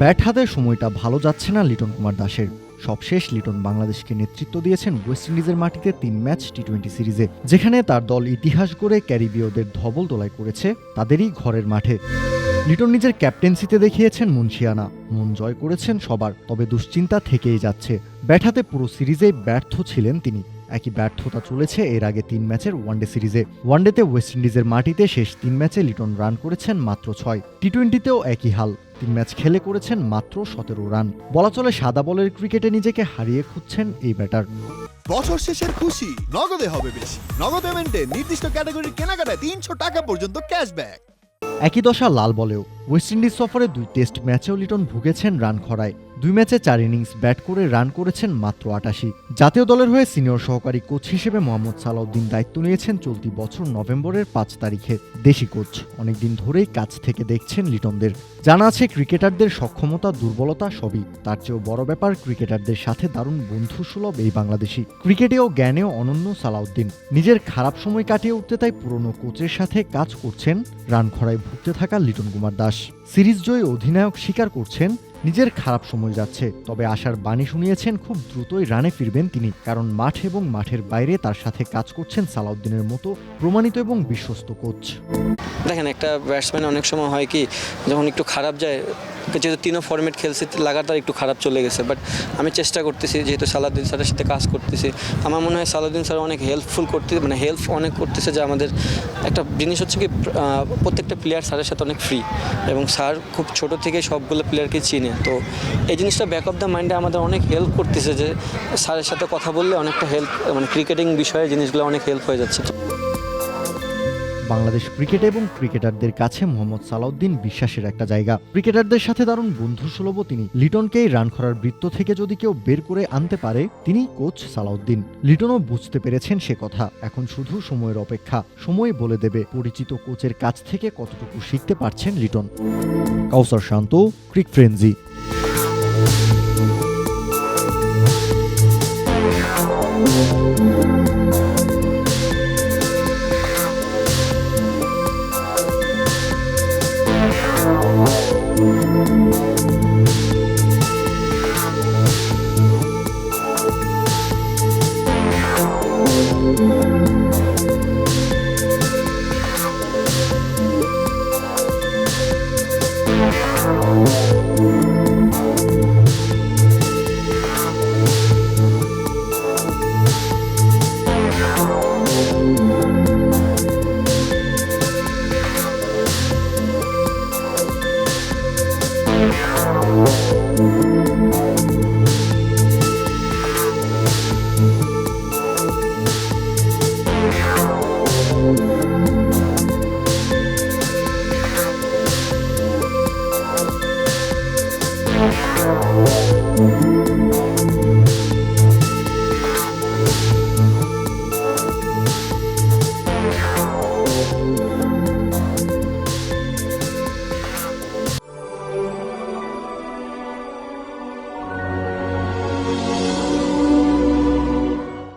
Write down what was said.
Bat হাতে সময়টা ভালো যাচ্ছে না লিটন কুমার দাসের। সবশেষ লিটন বাংলাদেশকে নেতৃত্ব দিয়েছেন ওয়েস্ট ইন্ডিজের মাটিতে তিন ম্যাচ টি টোয়েন্টি সিরিজে, যেখানে তার দল ইতিহাস গড়ে ক্যারিবীয়দের ধবল তোলাই করেছে তাদেরই ঘরের মাঠে। লিটন নিজের ক্যাপ্টেন্সিতে দেখিয়েছেন মুন্সিয়ানা, মন জয় করেছেন সবার, তবে দুশ্চিন্তা থেকেই যাচ্ছে। ব্যাট হাতে পুরো সিরিজেই ব্যর্থ ছিলেন তিনি। একই ব্যর্থতা চলেছে এর আগে তিন ম্যাচের ওয়ানডে সিরিজে। ওয়ানডেতে ওয়েস্ট ইন্ডিজের মাটিতে শেষ তিন ম্যাচে লিটন রান করেছেন মাত্র ছয়। টি টোয়েন্টিতেও একই হাল। তিন ম্যাচ খেলে করেছেন মাত্র সতেরো রান। বলা চলে সাদা বলের ক্রিকেটে নিজেকে হারিয়ে খুঁজছেন এই ব্যাটার। বছর শেষের খুশি নগদে হবে বেশি। নগদ পেমেন্টে নির্দিষ্ট ক্যাটাগরির কেনাকাটায় তিনশো টাকা পর্যন্ত ক্যাশব্যাক একই দশা লাল বলেও। ওয়েস্ট ইন্ডিজ সফরে দুই টেস্ট ম্যাচেও লিটন ভুগেছেন রান খরায়। দুই ম্যাচে চার ইনিংস ব্যাট করে রান করেছেন মাত্র আটাশি। জাতীয় দলের হয়ে সিনিয়র সহকারী কোচ হিসেবে মোহাম্মদ সালাউদ্দিন দায়িত্ব নিয়েছেন চলতি বছর নভেম্বরের পাঁচ তারিখে। দেশি কোচ, অনেকদিন ধরেই কাছ থেকে দেখছেন লিটনদের। জানা আছে, ক্রিকেটারদের সক্ষমতা, দুর্বলতা সবই। তার চেয়েও বড় ব্যাপার, ক্রিকেটারদের সাথে দারুণ বন্ধুসুলভ এই বাংলাদেশি। ক্রিকেটেও জ্ঞানেও অনন্য সালাউদ্দিন। নিজের খারাপ সময় কাটিয়ে উঠতে তাই পুরনো কোচের সাথে কাজ করছেন। রান খরায় ভুগতে থাকা লিটন কুমার দাস। সিরিজ জয়ী অধিনায়ক স্বীকার করছেন নিজের খারাপ সময় যাচ্ছে। তবে আশার বাণী শুনিয়েছেন, খুব দ্রুতই রানে ফিরবেন তিনি, কারণ মাঠ এবং মাঠের বাইরে তার সাথে কাজ করছেন সালাউদ্দিনের মতো প্রমাণিত এবং বিশ্বস্ত কোচ। দেখেন, একটা ব্যাটসম্যান অনেক সময় হয় কি, যখন একটু খারাপ যায়, যেহেতু তিনও ফর্মেট খেলছে, লাগাতার একটু খারাপ চলে গেছে। বাট আমি চেষ্টা করতেছি, যেহেতু সালাউদ্দিন স্যারের সাথে কাজ করতেছি, আমার মনে হয় সালাউদ্দিন স্যার অনেক হেল্পফুল করতে মানে হেল্প অনেক করতেছে যে আমাদের একটা জিনিস হচ্ছে কি প্রত্যেকটা প্লেয়ার স্যারের সাথে অনেক ফ্রি এবং স্যার খুব ছোট থেকে সবগুলো প্লেয়ারকে চিনে। তো এই জিনিসটা ব্যাক অফ দ্য মাইন্ডে আমাদের অনেক হেল্প করতেছে যে, স্যারের সাথে কথা বললে অনেকটা হেল্প মানে ক্রিকেটিং বিষয়ে জিনিসগুলো অনেক হেল্প হয়ে যাচ্ছে। বাংলাদেশ ক্রিকেট এবং ক্রিকেটারদের কাছে মোহাম্মদ সালাউদ্দিন বিশ্বাসের একটা জায়গা। ক্রিকেটারদের সাথে দারুণ বন্ধু সুলভ তিনি। লিটনকেই রান করার বৃত্ত থেকে যদি কেউ বের করে আনতে পারে, তিনি কোচ সালাউদ্দিন। লিটনও বুঝতে পেরেছেন সে কথা। এখন শুধু সময়ের অপেক্ষা। সময় বলে দেবে পরিচিত কোচের কাছ থেকে কতটুকু শিখতে পারছেন Liton. Kawsar Shanto, cric frenzy Thank you. thank you